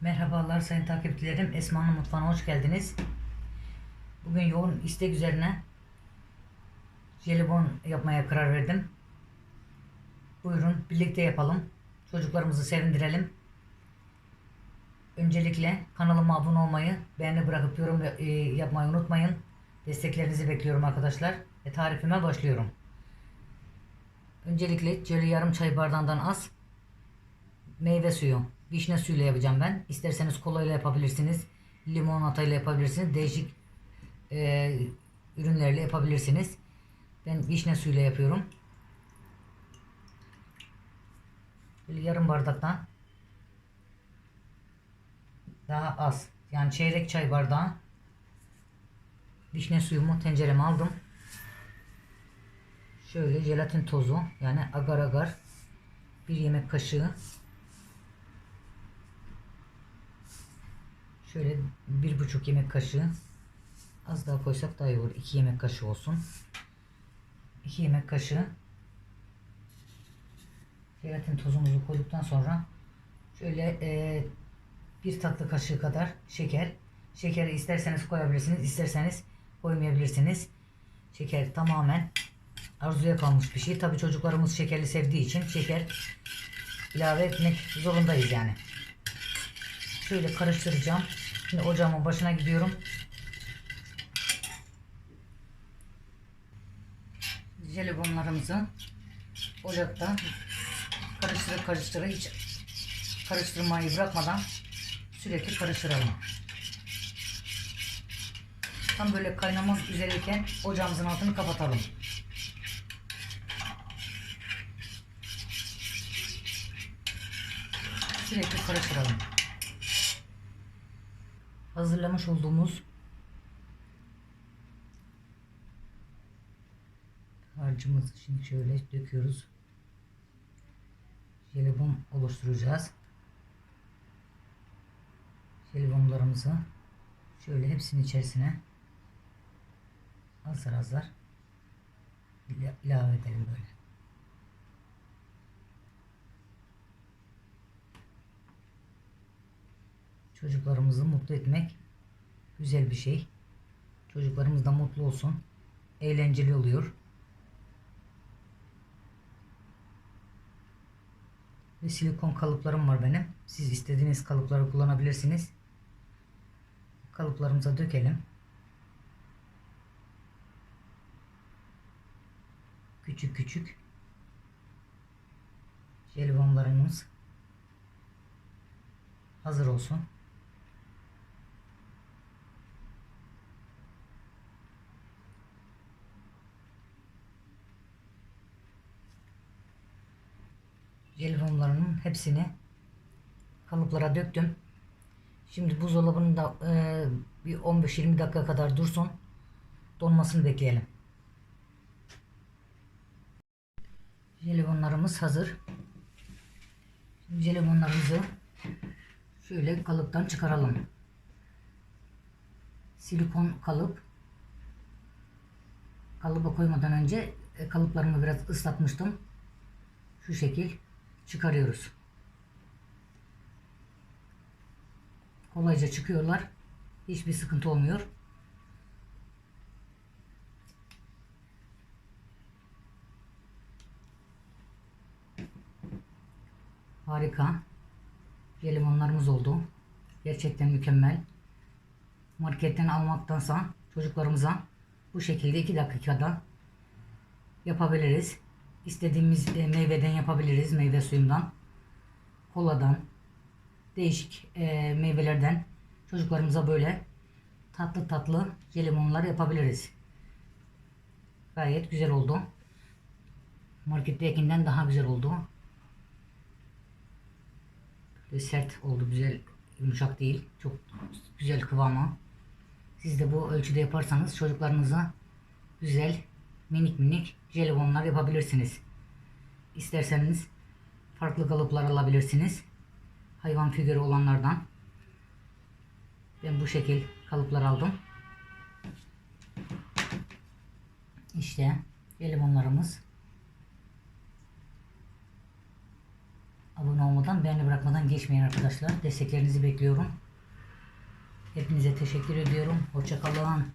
Merhabalar sayın takipçilerim. Esma'nın mutfağına hoş geldiniz. Bugün yoğun istek üzerine jelibon yapmaya karar verdim. Buyurun birlikte yapalım. Çocuklarımızı sevindirelim. Öncelikle kanalıma abone olmayı, beğeni bırakıp yorum e, yapmayı unutmayın. Desteklerinizi bekliyorum arkadaşlar. Ve tarifime başlıyorum. Öncelikle jeli yarım çay bardağından az meyve suyu, vişne suyuyla yapacağım ben. İsterseniz kolayla yapabilirsiniz. Limonatayla yapabilirsiniz. Değişik e, ürünlerle yapabilirsiniz. Ben vişne suyuyla yapıyorum. Böyle yarım bardaktan daha az. Yani çeyrek çay bardağı vişne suyumu tencereme aldım. Şöyle jelatin tozu yani agar agar bir yemek kaşığı Şöyle bir buçuk yemek kaşığı az daha koysak daha iyi olur. 2 yemek kaşığı olsun. 2 yemek kaşığı jelatin tozumuzu koyduktan sonra şöyle e, bir tatlı kaşığı kadar şeker. Şekeri isterseniz koyabilirsiniz, isterseniz koymayabilirsiniz. Şeker tamamen arzuya kalmış bir şey. Tabi çocuklarımız şekerli sevdiği için şeker ilave etmek zorundayız yani. Şöyle karıştıracağım. Şimdi ocağımın başına gidiyorum. Jelibonlarımızı ocakta karıştıra karıştıra hiç karıştırmayı bırakmadan sürekli karıştıralım. Tam böyle kaynamak üzereyken ocağımızın altını kapatalım. Sürekli karıştıralım hazırlamış olduğumuz harcımızı şimdi şöyle döküyoruz. Jelibon oluşturacağız. Jelibonlarımızı şöyle hepsinin içerisine azar azar ilave edelim böyle. Çocuklarımızı mutlu etmek güzel bir şey. Çocuklarımız da mutlu olsun. Eğlenceli oluyor. Ve silikon kalıplarım var benim. Siz istediğiniz kalıpları kullanabilirsiniz. Kalıplarımıza dökelim. Küçük küçük jelibonlarımız hazır olsun. Jelibonlarının hepsini kalıplara döktüm. Şimdi buzdolabında e, bir 15-20 dakika kadar dursun. Donmasını bekleyelim. Jelibonlarımız hazır. Şimdi jelibonlarımızı şöyle kalıptan çıkaralım. Silikon kalıp kalıba koymadan önce e, kalıplarımı biraz ıslatmıştım. Şu şekil çıkarıyoruz. Kolayca çıkıyorlar. Hiçbir sıkıntı olmuyor. Harika. Limonlarımız oldu. Gerçekten mükemmel. Marketten almaktansa çocuklarımıza bu şekilde 2 dakikada yapabiliriz. İstediğimiz e, meyveden yapabiliriz. Meyve suyundan, koladan, değişik e, meyvelerden çocuklarımıza böyle tatlı tatlı jelimonlar yapabiliriz. Gayet güzel oldu. Markettekinden daha güzel oldu. Böyle sert oldu. Güzel, yumuşak değil. Çok güzel kıvamı. Siz de bu ölçüde yaparsanız çocuklarınıza güzel minik minik jelibonlar yapabilirsiniz. İsterseniz farklı kalıplar alabilirsiniz. Hayvan figürü olanlardan. Ben bu şekil kalıplar aldım. İşte jelibonlarımız. Abone olmadan, beğeni bırakmadan geçmeyin arkadaşlar. Desteklerinizi bekliyorum. Hepinize teşekkür ediyorum. Hoşçakalın.